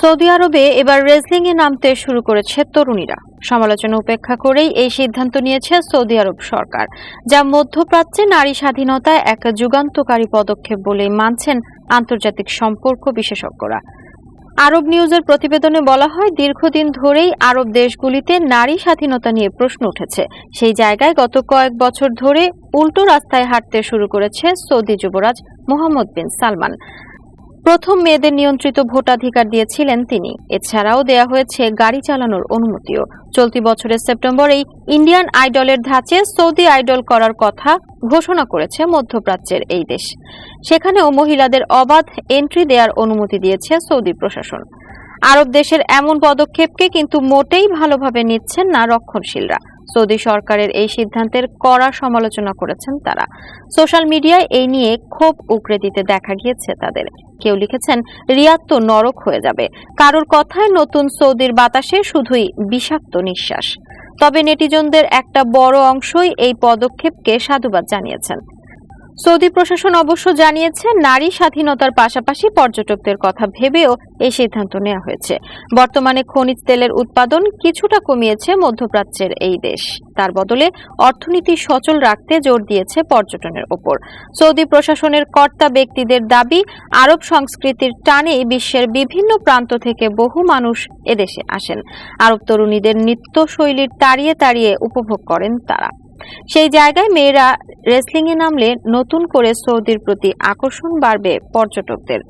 Saudi আরবে এবার wrestling এ নামতে শুরু করেছে তরুণীরা। সমালোচনা উপেক্ষা করেই এই সিদ্ধান্ত নিয়েছে সৌদি আরব সরকার, যা মধ্যপ্রাচ্যে নারী স্বাধীনতায় এক যুগান্তকারী পদক্ষেপ বলে মানছেন আন্তর্জাতিক সম্পর্ক বিশেষজ্ঞরা। আরব নিউজের প্রতিবেদনে বলা হয়, দীর্ঘদিন ধরেই আরব দেশগুলিতে নারী স্বাধীনতা নিয়ে প্রশ্ন উঠেছে। সেই জায়গায় গত কয়েক বছর ধরে উল্টো রাস্তায় হাঁটতে শুরু করেছে সৌদি যুবরাজ মোহাম্মদ বিন সালমান। প্রথম মেয়েদের নিয়ন্ত্রিত ভোটাধিকার দিয়েছিলেন তিনি। এছাড়াও দেয়া হয়েছে গাড়ি চালানোর অনুমতিও। চলতি বছরের সেপ্টেম্বরেই ইন্ডিয়ান আইডলের ধাঁচে সৌদি আইডল করার কথা ঘোষণা করেছে মধ্যপ্রাচ্যের এই দেশ। সেখানেও মহিলাদের অবাধ এন্ট্রি দেওয়ার অনুমতি দিয়েছে সৌদি প্রশাসন। আরব দেশের এমন পদক্ষেপকে কিন্তু মোটেই ভালোভাবে নিচ্ছেন না রক্ষণশীলরা। সৌদি সরকারের এই সিদ্ধান্তের কড়া সমালোচনা করেছেন তারা। সোশ্যাল মিডিয়ায় এই নিয়ে ক্ষোভ উগ্রে দিতে দেখা গিয়েছে তাদের। কেউ লিখেছেন, রিয়াদ তো নরক হয়ে যাবে। কারোর কথায় নতুন সৌদির বাতাসে শুধুই বিষাক্ত নিঃশ্বাস। তবে নেটিজনদের একটা বড় অংশই এই পদক্ষেপকে সাধুবাদ জানিয়েছেন। সৌদি প্রশাসন অবশ্য জানিয়েছে, নারী স্বাধীনতার পাশাপাশি পর্যটকদের কথা ভেবেও এই সিদ্ধান্ত নেওয়া হয়েছে। বর্তমানে খনিজ তেলের উৎপাদন কিছুটা কমিয়েছে মধ্যপ্রাচ্যের এই দেশ। তার বদলে অর্থনীতি সচল রাখতে জোর দিয়েছে পর্যটনের ওপর। সৌদি প্রশাসনের কর্তা ব্যক্তিদের দাবি, আরব সংস্কৃতির টানে বিশ্বের বিভিন্ন প্রান্ত থেকে বহু মানুষ এদেশে আসেন। আরব তরুণীদের নৃত্যশৈলীর তাড়িয়ে তাড়িয়ে উপভোগ করেন তারা। সেই জায়গায় মেয়েরা রেসলিং এ নামলে নতুন করে সৌদির প্রতি আকর্ষণ বাড়বে পর্যটকদের।